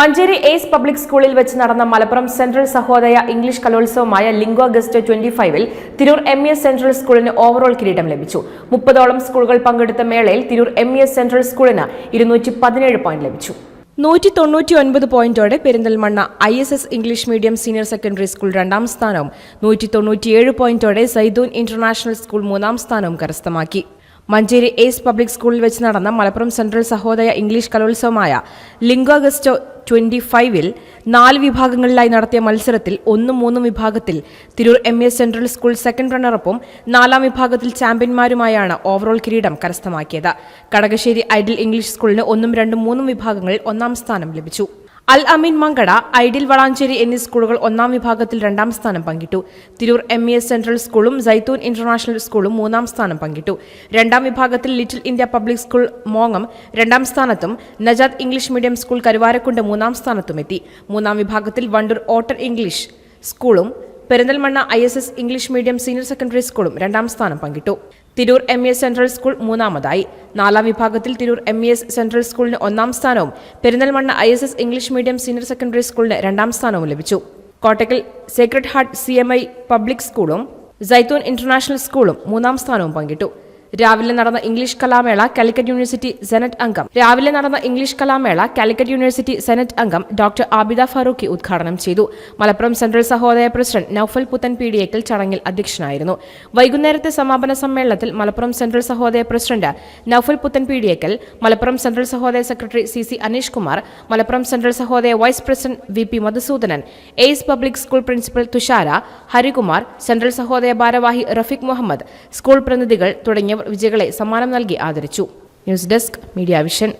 Manjeri ace public സ്കൂളിൽ വെച്ച് നടന്ന മലപ്പുറം സെൻട്രൽ സഹോദയ ഇംഗ്ലീഷ് കലോത്സവമായ ലിംഗോ ഗസ്റ്റ് ട്വന്റി ഫൈവിൽ തിരൂർ എം എസ് സെൻട്രൽ സ്കൂളിന് ഓവറോൾ കിരീടം ലഭിച്ചു. മുപ്പതോളം സ്കൂളുകൾ പങ്കെടുത്ത മേളയിൽ തിരൂർ എം എസ് സെൻട്രൽ സ്കൂളിന് ഇരുന്നൂറ്റി പതിനേഴ് പോയിന്റ് ലഭിച്ചു. നൂറ്റി തൊണ്ണൂറ്റി ഒൻപത് പോയിന്റോടെ Perinthalmanna I S S English medium senior secondary school രണ്ടാം സ്ഥാനവും നൂറ്റി തൊണ്ണൂറ്റിയേഴ് പോയിന്റോടെ സൈദൂൻ ഇന്റർനാഷണൽ സ്കൂൾ മൂന്നാം സ്ഥാനവും കരസ്ഥമാക്കി. മഞ്ചേരി എയ്സ് പബ്ലിക് സ്കൂളിൽ വെച്ച് നടന്ന മലപ്പുറം സെൻട്രൽ സഹോദയ ഇംഗ്ലീഷ് കലോത്സവമായ ലിംഗോ അഗസ്റ്റോ ട്വന്റി ഫൈവിൽ നാല് വിഭാഗങ്ങളിലായി നടത്തിയ മത്സരത്തിൽ ഒന്നും മൂന്നും വിഭാഗത്തിൽ Tirur M A central school second റണ്ണറപ്പും നാലാം വിഭാഗത്തിൽ ചാമ്പ്യന്മാരുമായാണ് ഓവറോൾ കിരീടം കരസ്ഥമാക്കിയത്. കടകശ്ശേരി ഐഡിൽ ഇംഗ്ലീഷ് സ്കൂളിന് ഒന്നും രണ്ടും മൂന്നും വിഭാഗങ്ങളിൽ ഒന്നാം സ്ഥാനം ലഭിച്ചു. അൽ അമീൻ മങ്കട ഐഡിൽ വളാഞ്ചേരി എന്നീ സ്കൂളുകൾ ഒന്നാം വിഭാഗത്തിൽ രണ്ടാം സ്ഥാനം പങ്കിട്ടു. Tirur M E S central സ്കൂളും സൈത്തൂൻ ഇന്റർനാഷണൽ സ്കൂളും മൂന്നാം സ്ഥാനം പങ്കിട്ടു. രണ്ടാം വിഭാഗത്തിൽ ലിറ്റിൽ ഇന്ത്യ പബ്ലിക് സ്കൂൾ മോങ്ങം രണ്ടാം സ്ഥാനത്തും Najad English medium school Karuvarakundu മൂന്നാം സ്ഥാനത്തും എത്തി. മൂന്നാം വിഭാഗത്തിൽ വണ്ടൂർ ഓട്ടർ ഇംഗ്ലീഷ് സ്കൂളും Perinthalmanna I S S English medium senior secondary സ്കൂളും രണ്ടാം സ്ഥാനം പങ്കിട്ടു. Tirur M S central school മൂന്നാമതായി. നാലാം വിഭാഗത്തിൽ തിരൂർ എം എസ് സെൻട്രൽ സ്കൂളിന് ഒന്നാം സ്ഥാനവും Perinthalmanna I S S English medium senior secondary സ്കൂളിന് രണ്ടാം സ്ഥാനവും ലഭിച്ചു. Kottakkal sacred heart C M I public സ്കൂളും ജൈത്തൂൺ ഇന്റർനാഷണൽ സ്കൂളും മൂന്നാം സ്ഥാനവും പങ്കിട്ടു. രാവിലെ നടന്ന ഇംഗ്ലീഷ് കലാമേള കാലിക്കറ്റ് യൂണിവേഴ്സിറ്റി സെനറ്റ് അംഗം. രാവിലെ നടന്ന ഇംഗ്ലീഷ് കലാമേള കാലിക്കറ്റ് യൂണിവേഴ്സിറ്റി സെനറ്റ് അംഗം ഡോക്ടർ ആബിദ ഫാറൂഖി ഉദ്ഘാടനം ചെയ്തു. Malappuram central Sahodaya president Noufal Puthan P ഡിയേക്കൽ ചടങ്ങിൽ അധ്യക്ഷനായിരുന്നു. വൈകുന്നേരത്തെ സമാപന സമ്മേളനത്തിൽ Malappuram central Sahodaya president Noufal Puthan Peediyekkal Malappuram central Sahodaya secretary C C Aneesh Kumar Malappuram central Sahodaya vice president V P Madhusoodanan ace public school principal Thushara Harikumar central Sahodaya ഭാരവാഹി Rafeeq Muhammad school പ്രതിനിധികൾ തുടങ്ങിയവർ വിജയികളെ സമ്മാനം നൽകി ആദരിച്ചു. News desk media vision.